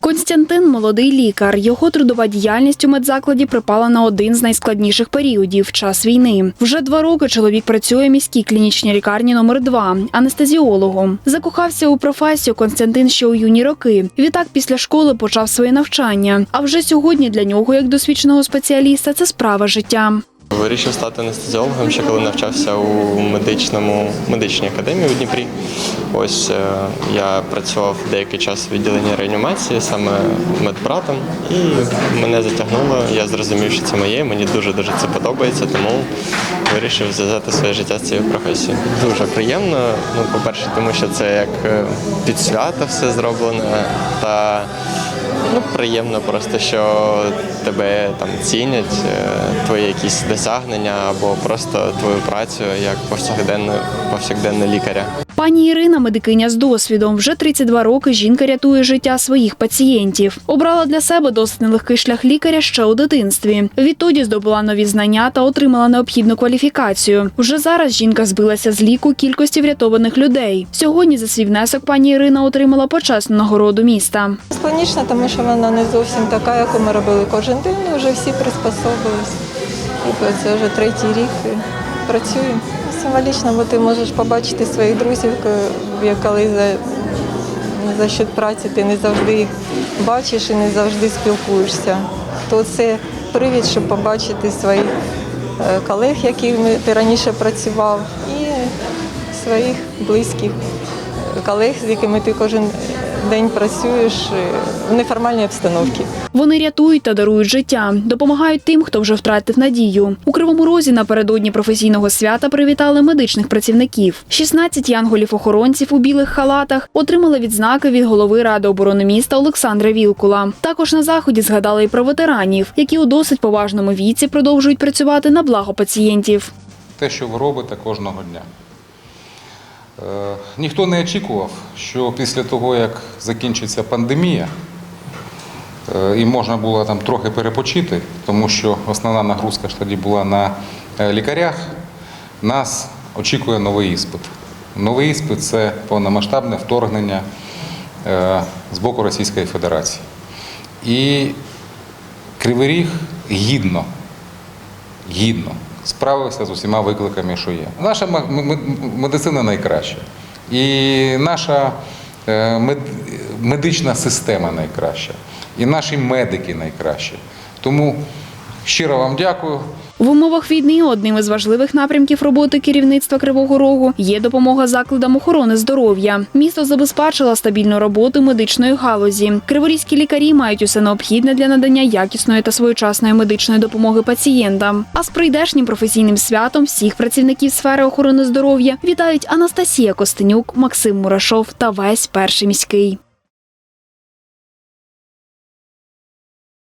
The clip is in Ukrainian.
Константин молодий лікар. Його трудова діяльність у медзакладі припала на один з найскладніших періодів час війни. Вже два роки чоловік працює в міській клінічній лікарні номер 2 анестезіологом. Закохався у професію Константин ще у юні роки. Відтак після школи почав своє навчання. А вже сьогодні для нього, як досвідченого спеціаліста, це справа життя. Вирішив стати анестезіологом ще коли навчався у медичному медичній академії у Дніпрі. Ось е, я працював деякий час в відділенні реанімації, саме медбратом, і мене затягнуло. Я зрозумів, що це моє. Мені дуже дуже це подобається, тому вирішив зв'язати своє життя з цією професією. Дуже приємно. Ну, по-перше, тому що це як е, під свято все зроблено. Та Ну, приємно просто, що тебе там цінять, е, твої якісь досягнення або просто твою працю як повсякденного повсякденно лікаря. Пані Ірина, медикиня з досвідом, вже 32 роки жінка рятує життя своїх пацієнтів. Обрала для себе досить нелегкий шлях лікаря ще у дитинстві. Відтоді здобула нові знання та отримала необхідну кваліфікацію. Вже зараз жінка збилася з ліку кількості врятованих людей. Сьогодні за свій внесок пані Ірина отримала почесну нагороду міста. Складніше, тому що вона не зовсім така, яку ми робили кожен день. Вже всі приспособились. Це вже третій рік працюємо. Символічно, бо ти можеш побачити своїх друзів, коли за, за счет праці ти не завжди їх бачиш і не завжди спілкуєшся. То це привід, щоб побачити своїх е, колег, якими ти раніше працював, і своїх близьких е, колег, з якими ти кожен день працюєш в неформальній обстановці. Вони рятують та дарують життя, допомагають тим, хто вже втратив надію. У Кривому Розі напередодні професійного свята привітали медичних працівників. 16 янголів-охоронців у білих халатах отримали відзнаки від голови ради оборони міста Олександра Вілкула. Також на заході згадали і про ветеранів, які у досить поважному віці продовжують працювати на благо пацієнтів. те, що ви робите кожного дня. Е, ніхто не очікував, що після того, як закінчиться пандемія, е, і можна було там трохи перепочити, тому що основна нагрузка ж тоді була на е, лікарях, нас очікує новий іспит. Новий іспит це повномасштабне вторгнення з боку Російської Федерації. І Кривий Ріг гідно гідно справився з усіма викликами, що є. Наша медицина найкраща. І наша е, медична система найкраща. І наші медики найкращі. Тому щиро вам дякую. В умовах війни одним із важливих напрямків роботи керівництва Кривого Рогу є допомога закладам охорони здоров'я. Місто забезпечило стабільну роботу медичної галузі. Криворізькі лікарі мають усе необхідне для надання якісної та своєчасної медичної допомоги пацієнтам. А з прийдешнім професійним святом всіх працівників сфери охорони здоров'я вітають Анастасія Костенюк, Максим Мурашов та весь перший міський.